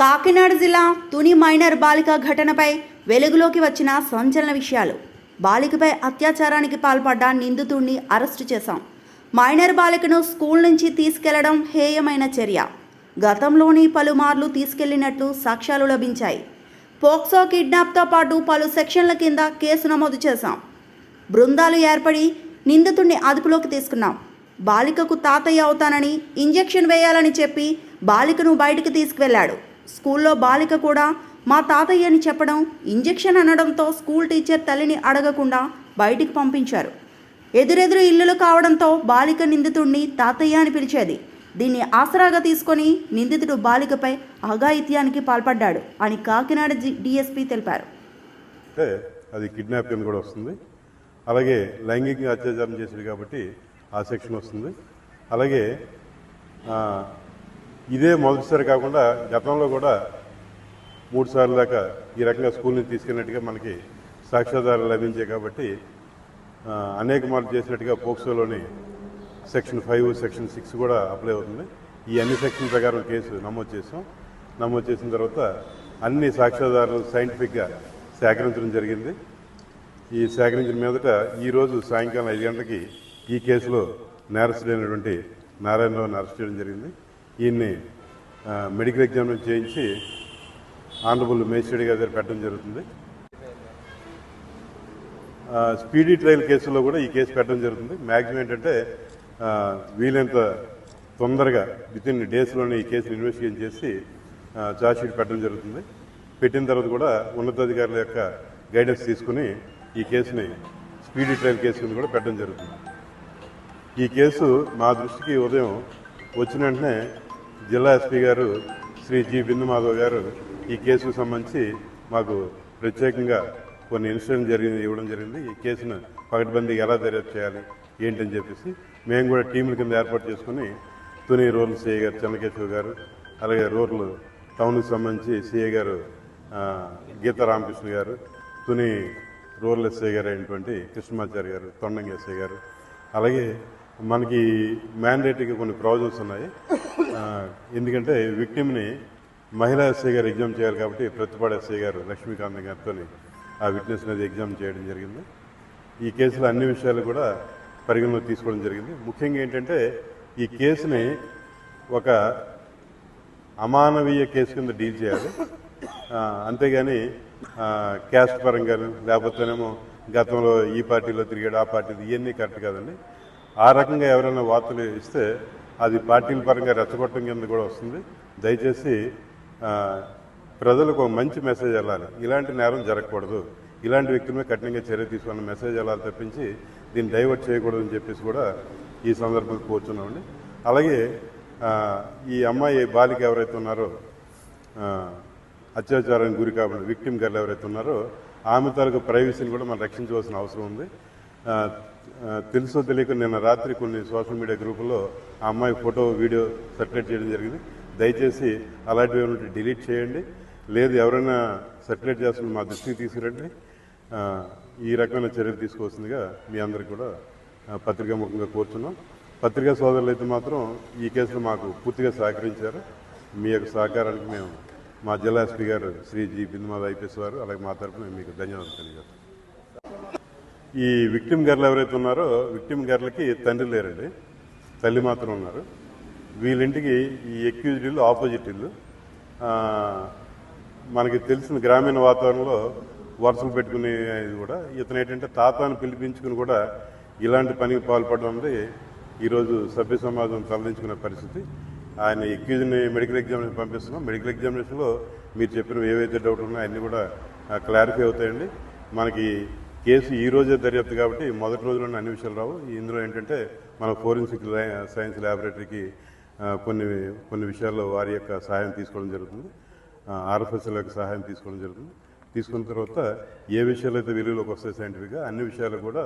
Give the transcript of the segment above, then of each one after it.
కాకినాడ జిల్లా తుని మైనర్ బాలిక ఘటనపై వెలుగులోకి వచ్చిన సంచలన విషయాలు. బాలికపై అత్యాచారానికి పాల్పడ్డ నిందితుడిని అరెస్టు చేశాం. మైనర్ బాలికను స్కూల్ నుంచి తీసుకెళ్ళడం హేయమైన చర్య. గతంలోని పలుమార్లు తీసుకెళ్ళినట్లు సాక్ష్యాలు లభించాయి. పోక్సో కిడ్నాప్తో పాటు పలు సెక్షన్ల కింద కేసు నమోదు చేశాం. బృందాలు ఏర్పడి నిందితుడిని అదుపులోకి తీసుకున్నాం. బాలికకు తాతయ్య అవుతానని ఇంజెక్షన్ వేయాలని చెప్పి బాలికను బయటికి తీసుకువెళ్ళాడు. స్కూల్లో బాలిక కూడా మా తాతయ్య అని చెప్పడం ఇంజెక్షన్ అనడంతో స్కూల్ టీచర్ తల్లిని అడగకుండా బయటికి పంపించారు. ఎదురెదురు ఇల్లులు కావడంతో బాలిక నిందితుడిని తాతయ్య అని పిలిచేది. దీన్ని ఆసరాగా తీసుకొని నిందితుడు బాలికపై అఘాయిత్యానికి పాల్పడ్డాడు అని కాకినాడ డిఎస్పీ తెలిపారు. అంటే అది కిడ్నాప్ కింద కూడా వస్తుంది. అలాగే లైంగిక అత్యాచారం చేశాడు కాబట్టి ఆ సెక్షన్ వస్తుంది. అలాగే ఇదే మొదటిసారి కాకుండా గతంలో కూడా మూడు సార్లు దాకా ఈ రకంగా స్కూల్ నుంచి తీసుకెళ్ళినట్టుగా మనకి సాక్ష్యాధారాలు లభించాయి కాబట్టి అనేక మార్లు చేసినట్టుగా పోక్సోలోని సెక్షన్ ఫైవ్ సెక్షన్ సిక్స్ కూడా అప్లై అవుతుంది. ఈ అన్ని సెక్షన్ ప్రకారం కేసు నమోదు చేసాం నమోదు చేసిన తర్వాత అన్ని సాక్ష్యాధారాలు సైంటిఫిక్గా సేకరించడం జరిగింది. ఈ సేకరించిన మీదట ఈరోజు సాయంకాలం ఐదు గంటలకి ఈ కేసులో నేరస్తుడైనటువంటి నారాయణరావుని అరెస్ట్ చేయడం జరిగింది. ఈయన్ని మెడికల్ ఎగ్జామినేషన్ చేయించి ఆనరబుల్ మేజిస్ట్రేట్ గారి దగ్గర పెట్టడం జరుగుతుంది. స్పీడీ ట్రయల్ కేసులో కూడా ఈ కేసు పెట్టడం జరుగుతుంది. మ్యాక్సిమం ఏంటంటే వీలైనంత తొందరగా విత్ ఇన్ డేస్లోనే ఈ కేసుని ఇన్వెస్టిగేషన్ చేసి చార్జ్షీట్ షీట్ పెట్టడం జరుగుతుంది. పెట్టిన తర్వాత కూడా ఉన్నతాధికారుల యొక్క గైడెన్స్ తీసుకుని ఈ కేసుని స్పీడీ ట్రయల్ కేసు కింద కూడా పెట్టడం జరుగుతుంది. ఈ కేసు మా దృష్టికి ఉదయం వచ్చిన వెంటనే జిల్లా ఎస్పీ గారు శ్రీ జి బిందుమాధవ్ గారు ఈ కేసుకు సంబంధించి మాకు ప్రత్యేకంగా కొన్ని ఇన్సిడెంట్ జరిగింది ఇవ్వడం జరిగింది. ఈ కేసును పకడ్బందీగా ఎలా దర్యాప్తు చేయాలి ఏంటని చెప్పేసి మేము కూడా టీముల కింద ఏర్పాటు చేసుకుని తుని రూరల్ సిఐ గారు చంద్రకేశవ్ గారు అలాగే రూరల్ టౌన్కి సంబంధించి సిఐ గారు ఆ, గీతా రామకృష్ణ గారు తుని రూరల్ ఎస్ఐ గారు అయినటువంటి కృష్ణమాచారి గారు తొండంగి ఎస్ఐ గారు అలాగే మనకి మ్యాండేటరీగా కొన్ని ప్రావిజన్స్ ఉన్నాయి. ఎందుకంటే విక్టిమ్ని మహిళా ఎస్ఐ గారు ఎగ్జామ్ చేయాలి కాబట్టి ప్రతిపాడు ఎస్ఐ గారు లక్ష్మీకాంత్ గారితో ఆ విట్నెస్ అనేది ఎగ్జామ్ చేయడం జరిగింది. ఈ కేసులో అన్ని విషయాలు కూడా పరిగణలో తీసుకోవడం జరిగింది. ముఖ్యంగా ఏంటంటే ఈ కేసుని ఒక అమానవీయ కేసు కింద డీల్ చేయాలి. అంతేగాని క్యాస్ట్ పరంగా లేకపోతేనేమో గతంలో ఈ పార్టీలో తిరిగాడు ఆ పార్టీలో ఇవన్నీ కరెక్ట్ కాదండి. ఆ రకంగా ఎవరైనా వార్తలు ఇస్తే అది పార్టీల పరంగా రెచ్చగొట్టడం కింద కూడా వస్తుంది. దయచేసి ప్రజలకు ఒక మంచి మెసేజ్ వెళ్ళాలి. ఇలాంటి నేరం జరగకూడదు. ఇలాంటి వ్యక్తులమే మీద కఠినంగా చర్య తీసుకున్న మెసేజ్ వెళ్ళాలి తప్పించి దీన్ని డైవర్ట్ చేయకూడదు అని చెప్పేసి కూడా ఈ సందర్భంగా కోరుచున్నామండి. అలాగే ఈ అమ్మాయి బాలిక ఎవరైతే ఉన్నారో అత్యాచారానికి గురి కాబట్టి విక్టిమ్ గర్లు ఎవరైతే ఉన్నారో ఆమె తాలూకు ప్రైవసీని కూడా మనం రక్షించవలసిన అవసరం ఉంది. తెలుసో తెలియక నిన్న రాత్రి కొన్ని సోషల్ మీడియా గ్రూపుల్లో ఆ అమ్మాయి ఫోటో వీడియో సర్క్యులేట్ చేయడం జరిగింది. దయచేసి అలాంటివి ఏమైనా డిలీట్ చేయండి. లేదు ఎవరైనా సర్క్యులేట్ చేస్తున్న మా దృష్టికి తీసుకురండి. ఈ రకమైన చర్యలు తీసుకోవాల్సిందిగా మీ అందరికి కూడా పత్రికా ముఖంగా కోరుచున్నాం. పత్రికా సోదరులు అయితే మాత్రం ఈ కేసులో మాకు పూర్తిగా సహకరించారు. మీ యొక్క సహకారానికి మేము మా జిల్లా ఎస్పీ గారు శ్రీ జి బిందుమాధ ఐపీఎస్ వారు అలాగే మా తరఫున మీకు ధన్యవాదాలు తెలియజేస్తాం ఈ విక్టిమ్ గర్లు ఎవరైతే ఉన్నారో విక్టిమ్ గర్లకి తండ్రి లేరండి. తల్లి మాత్రం ఉన్నారు. వీళ్ళింటికి ఈ ఎక్యూజ్డ్ ఇల్లు ఆపోజిట్ ఇల్లు. మనకి తెలిసిన గ్రామీణ వాతావరణంలో వరుసలు పెట్టుకునే ఇది కూడా. ఇతను ఏంటంటే తాతాను పిలిపించుకుని కూడా ఇలాంటి పనికి పాల్పడడం అనేది ఈరోజు సభ్య సమాజం తరలించుకునే పరిస్థితి. ఆయన ఎక్యూజ్ని మెడికల్ ఎగ్జామినేషన్ పంపిస్తున్నాం. మెడికల్ ఎగ్జామినేషన్లో మీరు చెప్పిన ఏవైతే డౌట్ ఉన్నాయో అన్నీ కూడా క్లారిఫై అవుతాయండి. మనకి కేసు ఈ రోజే దర్యాప్తు కాబట్టి మొదటి రోజులోనే అన్ని విషయాలు రావు. ఇందులో ఏంటంటే మన ఫోరెన్సిక్ సైన్స్ ల్యాబొరేటరీకి కొన్ని కొన్ని విషయాల్లో వారి యొక్క సహాయం తీసుకోవడం జరుగుతుంది. ఆర్ఎఫ్ఎస్ఎల్ యొక్క సహాయం తీసుకోవడం జరుగుతుంది. తీసుకున్న తర్వాత ఏ విషయాలు అయితే వెలుగులోకి వస్తాయి సైంటిఫిక్గా అన్ని విషయాలు కూడా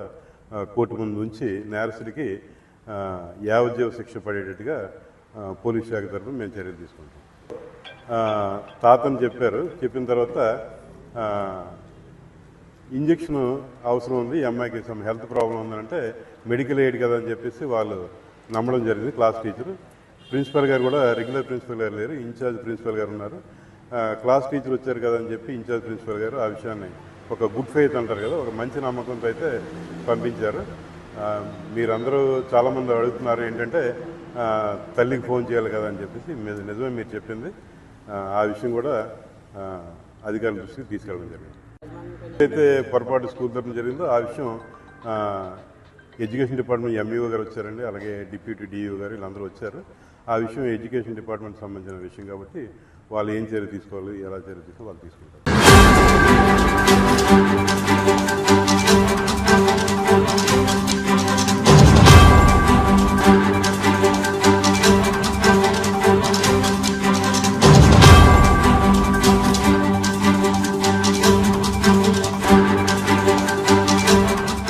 కోర్టు ముందు ఉంచి నేరస్తుడికి ఆ, యావజ్జీవ శిక్ష పడేటట్టుగా పోలీస్ శాఖ తరఫున మేము చర్యలు తీసుకుంటాం. తాతని చెప్పారు. చెప్పిన తర్వాత ఇంజక్షన్ అవసరం ఉంది ఈ అమ్మాయికి సమ్ హెల్త్ ప్రాబ్లం ఉందంటే మెడికల్ ఎయిడ్ కదా అని చెప్పేసి వాళ్ళు నమ్మడం జరిగింది క్లాస్ టీచర్ ప్రిన్సిపల్ గారు కూడా రెగ్యులర్ ప్రిన్సిపల్ గారు లేరు ఇన్ఛార్జ్ ప్రిన్సిపల్ గారు ఉన్నారు. క్లాస్ టీచర్ వచ్చారు కదా అని చెప్పి ఇన్ఛార్జ్ ప్రిన్సిపల్ గారు ఆ విషయాన్ని ఒక గుడ్ ఫెయిత్ అంటారు కదా ఒక మంచి నమ్మకంతో అయితే పంపించారు. మీరందరూ చాలామంది అడుగుతున్నారు ఏంటంటే తల్లికి ఫోన్ చేయాలి కదా అని చెప్పేసి నిజమే మీరు చెప్పింది. ఆ, విషయం కూడా అధికారుల దృష్టికి తీసుకెళ్ళడం జరిగింది. ఏదైతే పొరపాటు స్కూల్ తరఫున జరిగిందో ఆ విషయం ఎడ్యుకేషన్ డిపార్ట్మెంట్ ఎంఈఓ గారు వచ్చారండి అలాగే డిప్యూటీ డిఈఓ గారు వీళ్ళందరూ వచ్చారు. ఆ విషయం ఎడ్యుకేషన్ డిపార్ట్మెంట్ సంబంధించిన విషయం కాబట్టి వాళ్ళు ఏం చర్య తీసుకోవాలి ఎలా చర్య తీసుకోవాలి వాళ్ళు తీసుకుంటారు.